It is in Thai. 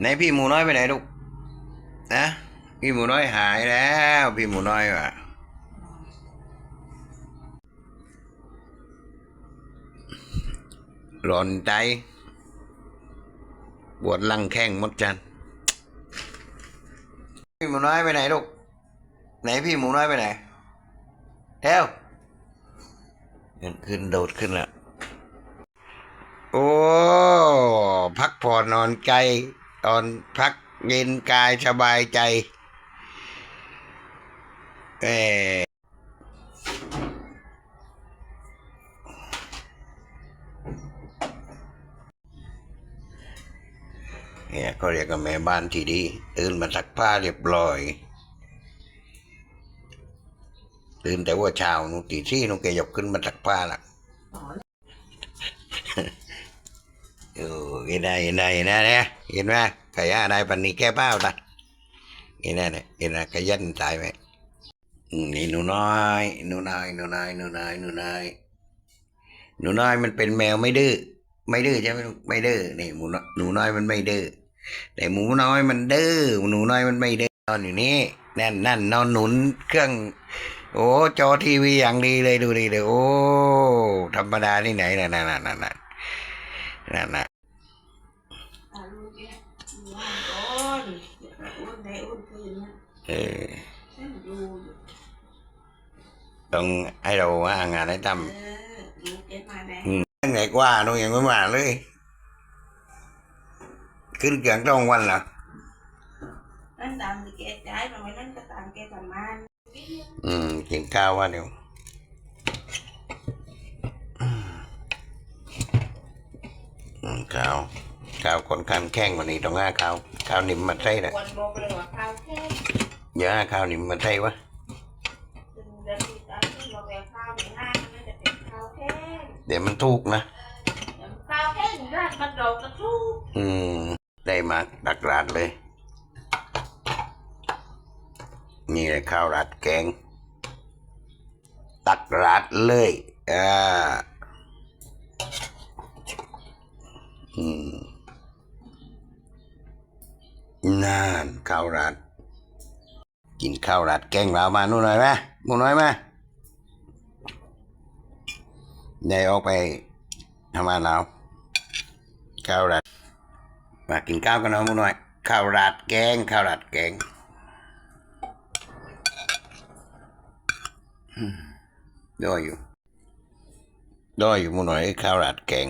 ไหนพี่หมูน้อยไปไหนลูกนะพี่หมูน้อยหายแล้ว พี่หมูน้อยว่ะร้อนใจปวดหลังแข้งมดจันพี่หมูน้อยไปไหนลูกไหนพี่หมูน้อยไปไหนเทวขึ้นขึ้นโดดขึ้นแล้วโอ้ พักผ่อนนอนใจ ตอนพักเย็นกายสบายใจเออเนี่ยเขาเรียกกันแม่บ้านที่ดีตื่นมาซักผ้าเรียบร้อยตื่นแต่ว่าเช้าหนูตีสี่หนูแกยกขึ้นมาซักผ้าล่ะ โอ้ยได้ได้นะเนี่ยเห็นไหมขยะได้ปันนี้แก้เป้าตาเห็นไหมเนี่ยเห็นไหมขยันตายไหมนี่หนูน้อยหนูน้อยหนูน้อยหนูน้อยหนูน้อยหนูน้อยมันเป็นแมวไม่ดื้อไม่ดื้อใช่ไหมลูกไม่ดื้อนี่หมูน้อยหนูน้อยมันไม่ดื้อแต่หมูน้อยมันดื้อหนูน้อยมันไม่ดื้อนอนอยู่นี่นั่นนั่นนอนหนุนเครื่อง โอ้จอทีวีอย่างดีเลยดูดีเลยโอ้ธรรมดาที่ไหนน่ะนั่นนั่นนั่นนั่นนั่น น่ะอ่าลูกเนี่ยอยู่ห้องก่อนเดี๋ยวอ้วนได้อ้วนคืนนะเออให้มัน ดูอยู่ต้าว่างานกันกว่าน้องยังไม่มาเลยขึ้นเกียงวันนั่นตามที่แกจ่ายมาไว้นั่นก็ตามแกทำงานอืมกินข้าวว่าเดี๋ยวอืมข้าวข้าวคนกันแข้งกว่านี้ต้องห้าข้าวข้าวนิ่มมาใส่นะวรบอกเลยว่าข้าวแค่เยอะห้าข้าวนิ่มมาใส่วะเดี๋ยวมันทุกนะข้าวแค่หนึ่งร้านมันโดอกระทู้อืมได้มาดักราดเลย นี่เลยข้าวราดแกง ตักราดเลยอ่าอืม นานข้าวราดกินข้าวราดแกงเรามานู่นหน่อยไหมมูน้อยไหมได้ออกไปทำงานเราข้าวราดมากินข้าวกันเนาะมูน้อยข้าวราดแกงข้าวราดแกงด้อยอยู่ด้อยอยู่มูหน่อยข้าวราดแกง